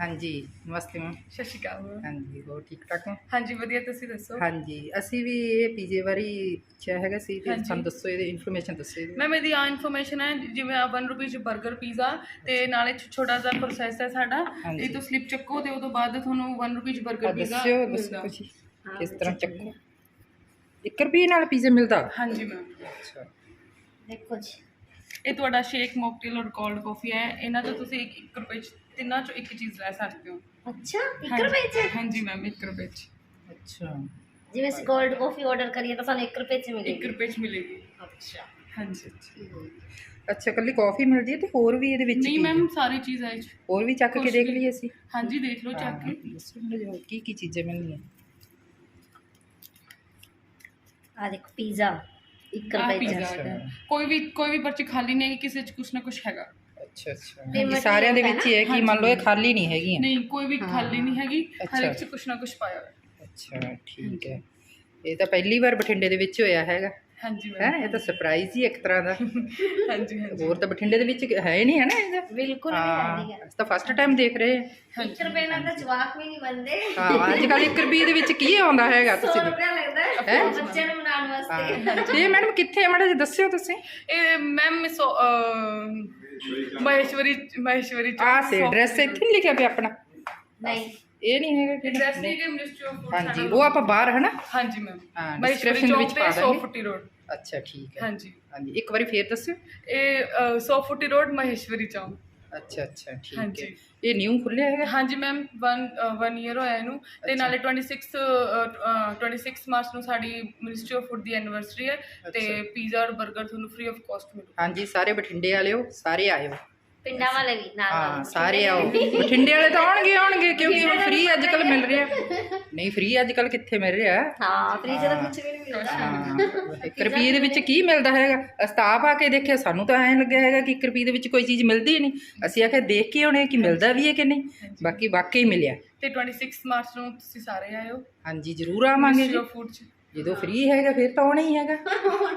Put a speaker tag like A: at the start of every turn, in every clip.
A: ਹਾਂਜੀ ਨਮਸਤੇ ਮੈਮ
B: ਸਤਿ ਸ਼੍ਰੀ ਅਕਾਲ। ਮੈਮ।
A: ਹਾਂਜੀ ਹੋਰ ਠੀਕ ਠਾਕ ਹੋ?
B: ਹਾਂਜੀ ਵਧੀਆ ਤੁਸੀਂ ਦੱਸੋ?
A: ਹਾਂਜੀ ਅਸੀਂ ਵੀ ਇਹ ਪੀਜੇ ਬਾਰੇ ਪੁੱਛਿਆ ਹੈਗਾ ਸੀ ਤੇ
B: ਹਾਂਜੀ।
A: ਸਾਨੂੰ ਦੱਸੋ ਇਹਦੀ ਇਨਫੋਰਮੇਸ਼ਨ ਦੱਸੋ ਇਹਦੀ।
B: ਮੈਮ ਇਹਦੀ ਆ ਇਨਫੋਰਮੇਸ਼ਨ ਹੈ ਜਿਵੇਂ ਆ 1 ਰੁਪਏ ਚ 버ਗਰ ਪੀਜ਼ਾ ਤੇ ਨਾਲੇ ਛ- ਛੋਟਾ ਜਿਹਾ ਪ੍ਰੋਸੈਸ ਹੈ ਸਾਡਾ
A: ਹਾਂਜੀ।
B: ਇਹ ਤੋਂ ਸਲਿੱਪ ਚੱਕੋ ਤੇ ਉਹ ਤੋਂ ਬਾਅਦ ਤੁਹਾਨੂੰ 1 ਰੁਪਏ ਚ
A: ਆ
B: 버ਗਰ ਪੀਜ਼ਾ
A: ਦੱਸਿਓ ਦੱਸੋ ਕੁਛ ਕਿਸ ਤਰ੍ਹਾਂ ਚੱਕੋ। 1 ਰੁਪਏ ਨਾਲ ਪੀਜ਼ਾ ਮਿਲਦਾ?
B: ਹਾਂਜੀ ਮੈਮ।
A: ਅੱਛਾ।
C: ਦੇਖੋ ਜੀ।
B: ਇਹ ਤੁਹਾਡਾ ਸ਼ੇਕ ਮੌਕਟੇਲ ਔਰ ਕੋਲਡ ਕਾਫੀ ਹੈ ਇਹਨਾਂ ਤੋਂ ਤੁਸੀਂ 1 ਰੁਪਏ ਚ ਤਿੰਨਾਂ ਚੋਂ ਇੱਕ ਚੀਜ਼ ਲੈ ਸਕਦੇ ਹੋ।
C: ਅੱਛਾ 1
B: ਹਾਂਜੀ।
C: ਰੁਪਏ ਚ?
B: ਹਾਂਜੀ ਮੈਮ 1 ਰੁਪਏ ਚ।
A: ਅੱਛਾ।
C: ਜਿਵੇਂ ਅਸੀਂ 골ਡ ਕਾਫੀ ਆਰਡਰ ਕਰੀਏ ਤਾਂ ਸਾਨੂੰ 1 ਰੁਪਏ ਚ
B: 1
C: ਮਿਲੇਗੀ
B: ਰੁਪਏ ਚ ਮਿਲੇਗੀ।
C: ਅੱਛਾ।
B: ਹਾਂਜੀ
A: ਅੱਛਾ। ਕੱਲੀ ਕਾਫੀ ਮਿਲਦੀ ਹੈ ਤੇ ਹੋਰ ਵੀ ਇਹਦੇ ਵਿੱਚ
B: ਨਹੀਂ
A: ਕੀ?
B: ਮੈਮ ਸਾਰੀ ਚੀਜ਼ਾਂ ਇਹ 'ਚ।
A: ਹੋਰ ਵੀ ਚੱਕ ਕੇ
B: ਕੁਛ
A: ਦੇਖ
B: ਵੀ।
A: ਲਈਏ ਅਸੀਂ।
B: ਹਾਂਜੀ ਦੇਖ ਲਓ ਚੱਕ ਕੇ।
A: ਕੀ ਕੀ ਚੀਜ਼ਾਂ ਮਿਲਣਗੀਆਂ
C: ਆ ਦੇਖੋ ਪੀਜ਼ਾ 1
B: ਆਹ
C: ਰੁਪਏ ਚ।
A: ਅੱਛਾ।
B: ਕੋਈ ਵੀ ਕੋਈ ਵੀ ਪਰਚੀ ਖਾਲੀ ਨਹੀਂ ਹੈ ਕਿਸੇ ਚ ਕੁਛ ਨਾ ਕੁਛ ਹੈਗਾ।
A: ਅੱਛਾ ਅੱਛਾ। ਸਾਰਿਆਂ ਦੇ
C: ਹੈ
A: ਵਿੱਚ ਹੀ ਹੈ ਕਿ ਮੰਨ ਲਓ ਇਹ ਖਾਲੀ ਨਹੀਂ ਹੈਗੀਆਂ
B: ਨਹੀਂ ਕੋਈ ਵੀ ਖਾਲੀ ਨਹੀਂ ਹੈਗੀ। ਹਰ। ਇੱਕ ਚ ਕੁਛ ਨਾ ਕੁਛ ਪਾਇਆ ਹੋਇਆ।
A: ਅੱਛਾ ਠੀਕ ਹੈ। ਇਹ ਤਾਂ ਪਹਿਲੀ ਵਾਰ ਬਠਿੰਡੇ ਦੇ ਵਿੱਚ ਹੋਇਆ ਹੈਗਾ।
B: ਹਾਂਜੀ
A: ਹੈ ਇਹ ਤਾਂ ਸਰਪ੍ਰਾਈਜ਼ ਹੀ ਇੱਕ ਤਰ੍ਹਾਂ ਦਾ।
B: ਹਾਂਜੀ ਹਾਂਜੀ।
A: ਹੋਰ ਤਾਂ ਬਠਿੰਡੇ ਦੇ ਵਿੱਚ ਹੈ ਹੀ ਨਹੀਂ ਹੈ ਨਾ ਇਹਦਾ
C: ਬਿਲਕੁਲ ਵੀ ਹੈ
A: ਹਾਂ
C: ਨਹੀਂ
A: ਅਸੀਂ ਤਾਂ ਫਸਟ ਟਾਈਮ ਦੇਖ ਰਹੇ ਹਾਂ।
C: 1 ਰੁਪਏ ਨਾਲ ਤਾਂ ਜਵਾਕ ਵੀ ਨਹੀਂ ਬਣਦੇ।
A: ਹਾਂ ਅੱਜ ਕੱਲ 1 ਰੁਪਏ ਦੇ ਵਿੱਚ ਕੀ ਆਉਂਦਾ ਹੈਗਾ
C: 100
A: ਤੁਸੀਂ
C: ਰੁਪਏ ਲੱਗਦਾ ਹੈ? ਬੱਚਿਆਂ ਨੂੰ ਬਣਾਉਣ ਵਾਸਤੇ।
A: ਤੇ ਮੈਡਮ ਕਿੱਥੇ ਮਾੜਾ ਜਿਹਾ ਦੱਸਿਓ ਤੁਸੀਂ।
B: ਇਹ ਮੈਮ ਮਹੇਸ਼ਵਰੀ ਮਹੇਸ਼ਵਰੀ
A: ਆਹ ਸੇ ਐਡਰੈਸ ਇੱਥੇ ਲਿਖਿਆ ਪਿਆ ਆਪਣਾ।
C: ਨਹੀਂ।
A: ਇਹ ਨਹੀਂ ਹੈਗਾ ਕਿ
B: ਐਡਰੈਸ ਨਹੀਂ ਕਿ ਮਿਨਿਸਟਰੀ ਆਫ ਫੂਡ
A: ਹਾਂਜੀ ਉਹ ਆਪਾਂ ਬਾਹਰ ਹੈ ਨਾ
B: ਹਾਂਜੀ ਮੈਮ
A: ਹਾਂ,
B: ਮਹੇਸ਼ਵਰੀ
A: description ਵਿੱਚ ਪਾ
B: ਤੇ
A: ਦਾਂਗੇ।
B: 100 ਫੁੱਟੀ ਰੋਡ
A: ਅੱਛਾ ਠੀਕ ਹੈ।
B: ਹਾਂਜੀ।
A: ਹਾਂਜੀ ਇੱਕ ਵਾਰੀ ਫੇਰ ਦੱਸਿਓ।
B: ਇਹ ਅਹ, 100 ਫੁੱਟੀ ਰੋਡ ਮਹੇਸ਼ਵਰੀ ਚੌਕ।
A: ਅੱਛਾ ਅੱਛਾ ਠੀਕ ਹੈ।
B: ਹਾਂਜੀ।
A: ਇਹ ਨਿਊ ਖੁੱਲਿਆ ਹੈਗਾ?
B: ਹਾਂਜੀ ਮੈਮ 1 1 ਇਅਰ ਹੋਇਆ ਇਹਨੂੰ। ਤੇ ਨਾਲੇ 26 ਅ, ਅ, 26 ਮਾਰਚ ਨੂੰ ਸਾਡੀ ਮਿਨਿਸਟਰੀ ਆਫ ਫੂਡ ਦੀ ਐਨੀਵਰਸਰੀ ਹੈ। ਤੇ ਪੀਜ਼ਾ ਔਰ 버ਗਰ ਤੁਹਾਨੂੰ ਫ੍ਰੀ ਆਫ ਕਾਸਟ ਮਿਲੂ।
A: ਹਾਂਜੀ ਸਾਰੇ ਬਠਿੰਡੇ ਵਾਲਿਓ ਸਾਰੇ ਆਇਓ।
C: ਪਿੰਡਾਂ ਵਾਲੇ ਵੀ ਨਾਲ
A: ਹਾਂ ਸਾਰੇ ਆਓ। ਬਠਿੰਡੇ ਵਾਲੇ ਤਾਂ ਆਉਣਗੇ ਆਉਣਗੇ ਕਿਉਂਕਿ ਹੁਣ ਫ੍ਰੀ ਅੱਜ ਕੱਲ ਮਿਲ ਰਿਹਾ। ਨਹੀਂ ਫ੍ਰੀ ਅੱਜ ਕੱਲ ਕਿੱਥੇ ਮਿਲ ਰਿਹਾ?
C: ਹਾਂ ਫ੍ਰੀਜ ਦਾ ਕੁਝ ਵੀ ਨਹੀਂ ਮਿਲਦਾ।
A: ਹਾਂ। 1 ਰੁਪਏ ਦੇ ਵਿੱਚ ਕੀ ਮਿਲਦਾ ਹੈਗਾ? ਅਸਤਾਪ ਆ ਕੇ ਦੇਖਿਆ ਸਾਨੂੰ ਤਾਂ ਐਂ ਲੱਗਿਆ ਹੈਗਾ ਕਿ 1 ਰੁਪਏ ਦੇ ਵਿੱਚ ਕੋਈ ਚੀਜ਼ ਮਿਲਦੀ ਨਹੀਂ। ਅਸੀਂ ਆਖਿਆ ਦੇਖ ਕੇ ਆਉਣੇ ਕਿ ਮਿਲਦਾ ਵੀ ਹੈ ਕਿ ਨਹੀਂ। ਬਾਕੀ ਵਾਕਈ ਮਿਲਿਆ।
B: ਤੇ 26 ਮਾਰਚ ਨੂੰ ਤੁਸੀਂ ਸਾਰੇ ਆਇਓ।
A: ਹਾਂਜੀ ਜ਼ਰੂਰ ਆਵਾਂਗੇ ਜੀ।
B: ਫੂਡ ਚ।
A: ਜਦੋਂ ਫ੍ਰੀ ਹੈਗਾ ਫਿਰ ਤਾਂ ਆਉਣਾ ਹੀ ਹੈਗਾ।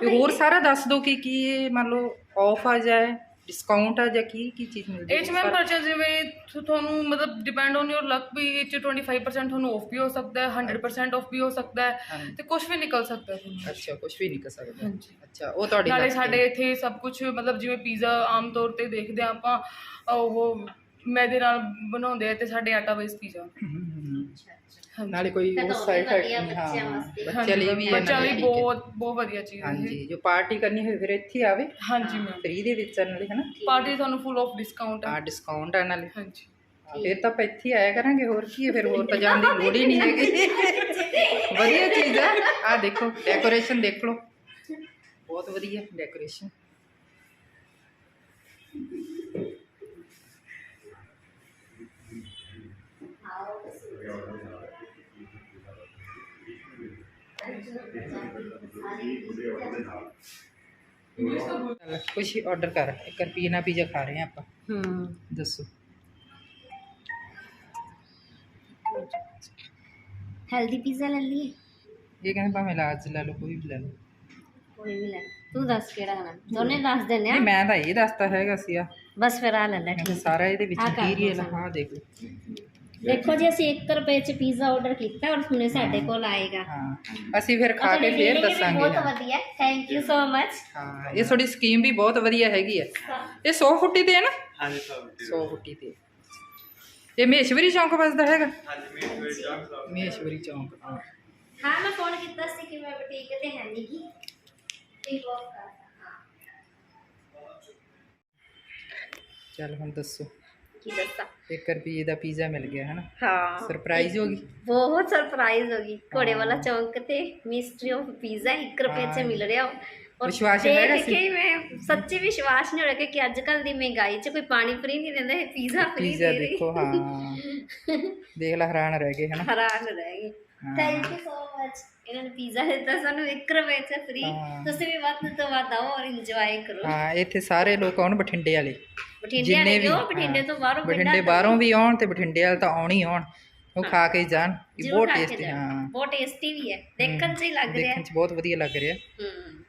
A: ਤੇ ਹੋਰ ਸਾਰਾ ਦੱਸ ਦਿਓ ਕਿ ਕੀ ਇਹ ਮੰਨ ਲਓ ਆਫ ਆ ਜਾਏ। ਡਿਸਕਾਊਂਟ ਆ ਜਾਂ ਕੀ ਕੀ ਚੀਜ਼ ਮਿਲਦੀ
B: ਇਹ ਚ ਮੈਮ ਪਰਚੇਸ ਜਿਵੇਂ ਤੁ- ਤੁਹਾਨੂੰ ਮਤਲਬ ਡਿਪੈਂਡ ਔਨ ਯੋਰ ਲੱਕ ਵੀ ਇਹ ਚ 25% ਤੁਹਾਨੂੰ ਆਫ ਵੀ ਹੋ ਸਕਦਾ ਹੈ 100% ਆਫ ਵੀ ਹੋ ਸਕਦਾ ਹੈ
A: ਹਾਂਜੀ।
B: ਤੇ ਕੁਝ ਵੀ ਨਿਕਲ ਸਕਦਾ ਹੈ ਤੁਹਾਨੂੰ।
A: ਅੱਛਾ ਕੁਝ ਵੀ ਨਹੀਂ ਕਰ ਸਕਦਾ
B: ਹਾਂਜੀ।
A: ਅੱਛਾ ਉਹ ਤੁਹਾਡੀ
B: ਨਾਲੇ। ਸਾਡੇ ਇੱਥੇ ਸਭ ਕੁਝ ਮਤਲਬ ਜਿਵੇਂ ਪੀਜ਼ਾ ਆਮ ਤੌਰ ਤੇ ਦੇਖਦੇ ਹਾਂ ਆਪਾਂ ਉਹ ਮੈਦੇ ਨਾਲ ਬਣਾਉਂਦੇ ਆ ਤੇ ਸਾਡੇ ਆਟਾ ਬੇਸ ਪੀਜ਼ਾ
A: ਹਮ, ਨਾਲੇ ਕੋਈ
C: ਤਾਂ
A: ਸਾਈਡ ਹਾਂ
C: ਬੱਚਿਆਂ ਵਾਸਤੇ।
A: ਬੱਚਿਆਂ ਲਈ ਵੀ
B: ਬੱਚਿਆਂ ਲਈ ਬਹੁਤ ਬਹੁਤ ਵਧੀਆ ਚੀਜ਼ ਹੈ
A: ਹਾਂਜੀ। ਜੋ ਪਾਰਟੀ ਕਰਨੀ ਹੋਵੇ ਫਿਰ ਇੱਥੇ ਆਵੇ।
B: ਹਾਂਜੀ ਮੈਮ
A: ਫ੍ਰੀ ਦੇ ਵਿੱਚ ਨਾਲੇ ਹਨਾ?
B: ਪਾਰਟੀ ਤੁਹਾਨੂੰ ਫੁੱਲ ਆਫ ਡਿਸਕਾਊਂਟ
A: ਆ
B: ਹੈ
A: ਡਿਸਕਾਊਂਟ ਆ ਨਾਲੇ।
B: ਹਾਂਜੀ।
A: ਫਿਰ ਤਾਂ ਆਪਾਂ ਇੱਥੇ ਆਇਆ ਕਰਾਂਗੇ ਹੋਰ ਕੀ ਹੈ? ਫਿਰ ਹੋਰ ਤਾਂ ਜਾਣ ਦੀ ਲੋੜ ਹੀ ਨਹੀਂ ਹੈਗੀ। ਵਧੀਆ ਚੀਜ਼ ਆ ਆ ਦੇਖੋ ਡੈਕੋਰੇਸ਼ਨ ਦੇਖ ਲਓ। ਬਹੁਤ ਵਧੀਆ ਡੈਕੋਰੇਸ਼ਨ ਕੁਛ ਆਰਡਰ ਕਰ 1 ਰੁਪਏ ਨਾਲ ਪੀਜ਼ਾ ਖਾ ਰਹੇ ਆ ਆਪਾਂ
C: ਹੂੰ
A: ਦੱਸੋ
C: ਹੈਲਦੀ ਪੀਜ਼ਾ ਲੈ ਲਈਏ
A: ਇਹ ਕਹਿੰਦੇ ਭਾਵੇਂ ਲਾਰਜ ਲੈ ਲਓ ਕੋਈ ਵੀ ਲੈ ਲਓ
C: ਕੋਈ ਵੀ ਲੈ ਤੂੰ ਦੱਸ ਕਿਹੜਾ ਖਾਣਾ ਦੋਨੇ ਦੱਸ ਦਿੰਨੇ ਆ
A: ਨਹੀਂ ਮੈਂ ਤਾਂ ਇਹ ਦੱਸਦਾ ਹੈਗਾ ਸੀ ਆ
C: ਬਸ ਫਿਰ ਆ ਲੈ ਲੈ
A: ਮੈਂ
C: ਠੀਕ
A: ਸਾਰਾ ਇਹਦੇ ਵਿੱਚ
C: ਆਹ ਕਰ ਲਓ
A: ਮਟੀਰੀਅਲ
C: ਸਾਰਾ।
A: ਹਾਂ ਦੇਖ ਲਓ
C: ਦੇਖੋ ਜੀ ਅਸੀਂ 1 ਰੁਪਏ ਚ ਪੀਜ਼ਾ ਆਰਡਰ ਕੀਤਾ ਔਰ ਹੁਣੇ ਸਾਡੇ ਕੋਲ ਆਏਗਾ।
A: ਹਾਂ ਅਸੀਂ ਫਿਰ ਖਾ ਕੇ ਫੇਰ ਦੱਸਾਂਗੇ
C: ਬਹੁਤ। ਵਧੀਆ ਥੈਂਕ ਯੂ ਸੋ ਮਚ
A: ਹਾਂ ਇਹ ਤੁਹਾਡੀ ਸਕੀਮ ਵੀ ਬਹੁਤ ਵਧੀਆ ਹੈਗੀ ਹੈ। ਇਹ 100 ਫੁੱਟੀ ਤੇ ਹੈ ਨਾ? ਹਾਂਜੀ 100 ਫੁੱਟੀ ਤੇ। ਇਹ ਮਹੇਸ਼ਵਰੀ ਚੌਂਕ ਵੱਸਦਾ ਹੈਗਾ? ਹਾਂਜੀ ਮਹੇਸ਼ਵਰੀ ਚੌਂਕ ਹਾਂ।
C: ਹਾਂ ਮੈਂ ਫੋਨ ਕੀਤਾ ਸੀ ਕਿ ਮੈਂ ਬੁਟੀਕ ਤੇ ਹੈ ਨਹੀਂ ਤੇ ਕਰ
A: ਚੱਲ ਹੁਣ ਦੱਸੋ।
C: ਕੀ ਦੱਸਾਂ?
A: 1 ਰੁਪਏ ਦਾ ਪੀਜ਼ਾ ਮਿਲ ਗਿਆ ਹਨਾ?
C: ਹਾਂ।
A: ਸਰਪ੍ਰਾਈਜ਼ ਹੋ ਗਈ?
C: ਬਹੁਤ ਸਰਪ੍ਰਾਈਜ਼ ਹੋ ਗਈ। ਘੋੜੇ ਵਾਲਾ ਚੌਂਕ ਤੇ ਮਿਸਟਰੀ ਆਫ ਪੀਜ਼ਾ 1 ਰੁਪਏ ਚ ਮਿਲ ਰਿਹਾ।
A: ਵਿਸ਼ਵਾਸ ਹੈਗਾ ਸੀ?
C: ਕੇ ਮੈਂ ਸੱਚੀ ਵਿਸ਼ਵਾਸ ਨਹੀਂ ਹੋ ਰਿਹਾ ਕਿ ਅੱਜ ਕੱਲ ਦੀ ਮਹਿੰਗਾਈ 'ਚ ਕੋਈ ਪਾਣੀ ਫ੍ਰੀ ਨਹੀਂ ਦਿੰਦਾ ਇਹ ਪੀਜ਼ਾ ਫ੍ਰੀ ਦੇ ਰਹੀ
A: ਦੇਖੋ ਹਾਂ। ਦੇਖ ਲੈ ਹੈਰਾਨ ਰਹਿ ਗਏ ਹਨਾ?
C: ਹੈਰਾਨ ਰਹਿ ਗਏ। ਯੂ ਸੋ ਮਚ ਇਹਨਾਂ ਨੇ ਪੀਜ਼ਾ ਦਿੱਤਾ ਸਾਨੂੰ 1 ਰੁਪਏ ਚ ਫ੍ਰੀ
A: ਹਾਂ।
C: ਤੁਸੀਂ ਵੀ ਵੱਧ ਤੋਂ ਵੱਧ ਆਓ ਔਰ ਇੰਜੋਏ ਕਰੋ।
A: ਹਾਂ ਇੱਥੇ ਸਾਰੇ ਲੋਕ ਆਉਣ ਬਠਿੰਡੇ ਵਾਲੇ।
C: ਬਠਿੰਡੇ ਵਾਲੇ ਕਿਉਂ ਬਠਿੰਡੇ ਤੋਂ ਬਾਹਰੋਂ
A: ਬਠਿੰਡੇ ਬਾਹਰੋਂ ਵੀ ਆਉਣ ਤੇ ਬਠਿੰਡੇ ਵਾਲੇ ਤਾਂ ਆਉਣ ਹੀ ਆਉਣ। ਉਹ ਖਾ ਕੇ ਹੀ ਜਾਣ। ਇਹ
C: ਜ਼ਰੂਰ
A: ਬਹੁਤ
C: ਖਾ ਕੇ
A: ਟੇਸਟੀ
C: ਜਾਣਾ।
A: ਹਾਂ।
C: ਬਹੁਤ ਟੇਸਟੀ ਵੀ ਹੈ। ਦੇਖਣ 'ਚ ਹੀ ਲੱਗ ਰਿਹਾ।
A: ਦੇਖਣ ਚ ਬਹੁਤ ਵਧੀਆ ਲੱਗ ਰਿਹਾ।
C: ਹੂੰ।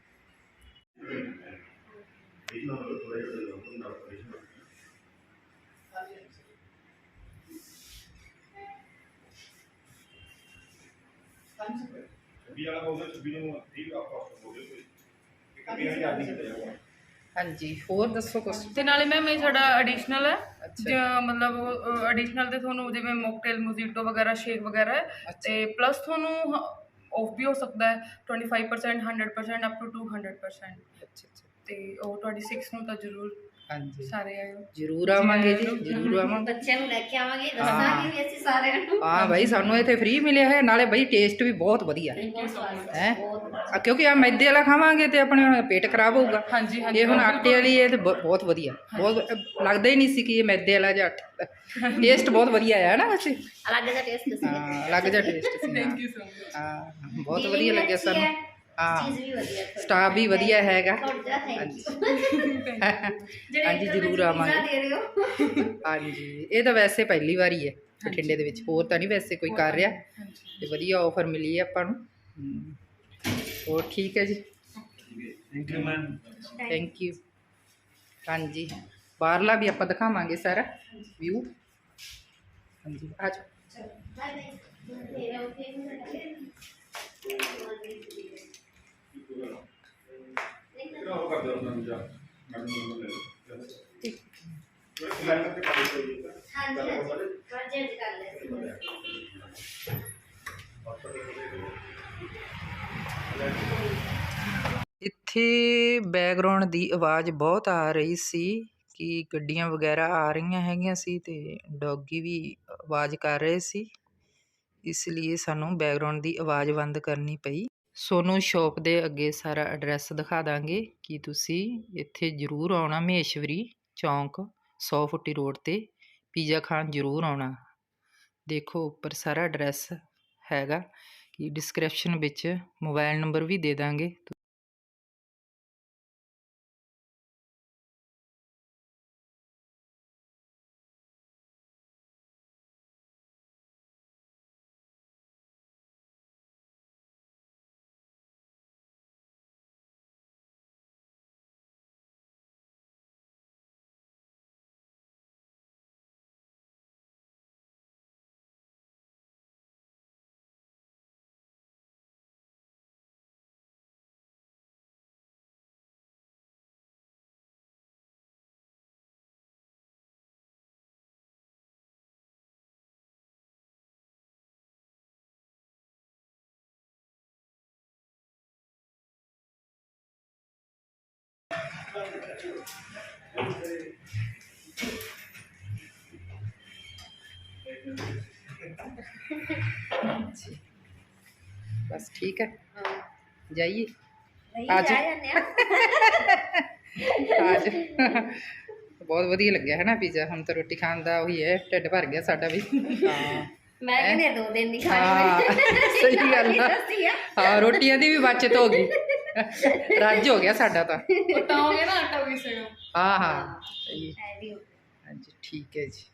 D: 26 ਵਾਲਾ ਹੋਊਗਾ 26 ਨੂੰ ਠੀਕ ਆ ਕੋਸਟ ਹੋ ਗਿਆ ਕੋਈ ਇੱਕ ਵੀ ਹਜ਼ਾਰ ਨਹੀਂ ਕੀਤਾ ਜਾਊਗਾ
A: ਹਾਂਜੀ ਹੋਰ ਦੱਸੋ ਕੁਛ?
B: ਤੇ ਨਾਲੇ ਮੈਮ ਇਹ ਸਾਡਾ ਐਡੀਸ਼ਨਲ ਹੈ। ਜ- ਮਤਲਬ ਐਡੀਸ਼ਨਲ ਤੇ ਤੁਹਾਨੂੰ ਜਿਵੇਂ ਮੌਕਟੇਲ ਮੋਜੀਟੋ ਵਗੈਰਾ ਸ਼ੇਕ ਵਗੈਰਾ ਹੈ। ਤੇ ਪਲੱਸ ਤੁਹਾਨੂੰ ਆਫ ਵੀ ਹੋ ਸਕਦਾ ਹੈ। 25% 100% ਅਪ ਟੂ 200%
A: ਅੱਛਾ ਅੱਛਾ।
B: ਤੇ ਉਹ 26 ਨੂੰ ਤਾਂ ਜ਼ਰੂਰ
A: ਹਾਂਜੀ
B: ਸਾਰੇ ਆਇਓ
A: ਜ਼ਰੂਰ ਆਵਾਂਗੇ ਜੀ ਜ਼ਰੂਰ ਆਵਾਂਗੇ
C: ਬੱਚਿਆਂ ਨੂੰ ਲੈ ਕੇ ਆਵਾਂਗੇ ਦੱਸਾਂਗੇ ਵੀ ਅਸੀਂ ਸਾਰਿਆਂ ਨੂੰ
A: ਹਾਂ ਭਾਈ ਸਾਨੂੰ ਇੱਥੇ ਫ੍ਰੀ ਮਿਲਿਆ ਹੈ ਨਾਲੇ ਭਾਈ ਟੇਸਟ ਵੀ ਬਹੁਤ ਵਧੀਆ
C: ਬਹੁਤ ਸਵਾਦ
A: ਹੈ
C: ਬਹੁਤ
A: ਕਿਉਂਕਿ ਆ ਮੈਦੇ ਵਾਲਾ ਖਾਵਾਂਗੇ ਤੇ ਆਪਣੇ ਪੇਟ ਖਰਾਬ ਹੋਊਗਾ
B: ਹਾਂਜੀ ਹਾਂਜੀ
A: ਇਹ ਹੁਣ ਆਟੇ ਵਾਲੀ ਇਹ ਤੇ ਬ- ਬਹੁਤ ਵਧੀਆ ਬਹੁਤ ਲੱਗਦਾ ਹੀ ਨਹੀਂ ਸੀ ਕਿ ਇਹ ਮੈਦੇ ਵਾਲਾ ਜਾਂ ਆਟੇ ਟੇਸਟ ਬਹੁਤ ਵਧੀਆ ਹੈ ਨਾ ਵੈਸੇ
C: ਅਲੱਗ ਜਿਹਾ ਟੇਸਟ ਸੀ
A: ਹਾਂ ਅਲੱਗ ਜਿਹਾ ਟੇਸਟ ਸੀ
B: ਥੈਂਕ ਯੂ ਸੋ ਮਚ
A: ਹਾਂ ਬਹੁਤ ਵਧੀਆ ਲੱਗਿਆ ਸਾਨੂੰ ਹਾਂ।
C: ਚੀਜ਼ ਵੀ ਵਧੀਆ ਥੋੜੀ
A: ਸਟਾਫ ਵੀ ਵਧੀਆ ਹੈਗਾ।
C: ਤੁਹਾਡਾ ਥੈਂਕ
A: ਹਾਂਜੀ। ਜ਼ਰੂਰ ਆਵਾਂਗੇ।
C: ਦੇ ਰਹੇ ਹੋ
A: ਹਾਂਜੀ। ਇਹ ਤਾਂ ਵੈਸੇ ਪਹਿਲੀ ਵਾਰੀ ਹੈ ਬਠਿੰਡੇ ਦੇ ਵਿੱਚ। ਹੋਰ ਤਾਂ ਨਹੀਂ ਵੈਸੇ ਕੋਈ ਕਰ ਰਿਹਾ। ਤੇ ਵਧੀਆ ਆਫਰ ਮਿਲੀ ਹੈ ਆਪਾਂ ਨੂੰ। ਹਮ। ਹੋਰ ਠੀਕ ਹੈ ਜੀ?
D: Thank you ma'am
A: thank you ਹਾਂਜੀ। ਬਾਹਰਲਾ ਵੀ ਆਪਾਂ ਦਿਖਾਵਾਂਗੇ ਸਾਰਾ। ਵਿਊ ਹਾਂਜੀ ਆ ਜਾਓ।
C: ਬਾਏ ਬਾਏ
D: ਜਾ ਮੈਡਮ ਨੂੰ ਲੈ ਲਓ
A: ਠੀਕ।
D: ਕੋਈ ਲਾਈਨ ਤੇ ਕਰ ਦਿਓ
C: ਹਾਂਜੀ ਹਾਂਜੀ। ਪ੍ਰੋਜੈਕਟ ਕਰ ਲੈ
A: ਇੱਥੇ ਬੈਕਗ੍ਰਾਉਂਡ ਦੀ ਆਵਾਜ਼ ਬਹੁਤ ਆ ਰਹੀ ਸੀ ਕਿ ਗੱਡੀਆਂ ਵਗੈਰਾ ਆ ਰਹੀਆਂ ਹੈਗੀਆਂ ਸੀ ਤੇ ਡੌਗੀ ਵੀ ਆਵਾਜ਼ ਕਰ ਰਹੇ ਸੀ। ਇਸ ਲਈ ਸਾਨੂੰ ਬੈਕਗ੍ਰਾਉਂਡ ਦੀ ਆਵਾਜ਼ ਬੰਦ ਕਰਨੀ ਪਈ। ਸੋਨੂੰ ਸ਼ੌਪ ਦੇ ਅੱਗੇ ਸਾਰਾ ਐਡਰੈਸ ਦਿਖਾ ਦਾਂਗੇ ਕਿ ਤੁਸੀਂ ਇੱਥੇ ਜ਼ਰੂਰ ਆਉਣਾ, ਮਹੇਸ਼ਵਰੀ ਚੌਂਕ 100 ਫੁੱਟੀ ਰੋਡ ਤੇ। ਪੀਜ਼ਾ ਖਾਣ ਜ਼ਰੂਰ ਆਉਣਾ। ਦੇਖੋ ਉੱਪਰ ਸਾਰਾ ਐਡਰੈਸ ਹੈਗਾ ਕਿ ਡਿਸਕ੍ਰਿਪਸ਼ਨ ਵਿੱਚ ਮੋਬਾਈਲ ਨੰਬਰ ਵੀ ਦੇ ਦਾਂਗੇ। ਹੈ।
C: ਨਹੀਂ
A: ਅੱਜ-
C: ਜਾ ਜਾਂਦੇ ਆ
A: ਅੱਜ ਬਹੁਤ ਵਧੀਆ ਲੱਗਿਆ ਹੈ ਨਾ ਪੀਜ਼ਾ। ਹੁਣ ਤਾਂ ਰੋਟੀ ਖਾਣ ਦਾ ਉਹੀ ਹੈ ਢਿੱਡ ਭਰ ਗਿਆ ਸਾਡਾ ਵੀ। ਹਾਂ?
C: ਮੈਂ ਕਹਿੰਦੇ ਦੋ ਦਿਨ ਦੀ
A: ਹਾਂ,
C: ਖਾਣੀ
A: ਸਹੀ ਗੱਲ ਆ। ਹਾਂ ਰੋਟੀਆਂ ਦੀ ਵੀ ਬਚਤ ਹੋ ਗਈ। ਰੱਜ ਹੋ ਗਿਆ ਸਾਡਾ ਤਾਂ।
B: ਉਹ ਤਾਂ ਹੋ ਗਿਆ ਨਾ ਆਟਾ ਵੀ ਸੇਗਾ
A: ਹਾਂ ਹਾਂ। ਸਹੀ ਹਾਂਜੀ ਠੀਕ ਹੈ ਜੀ।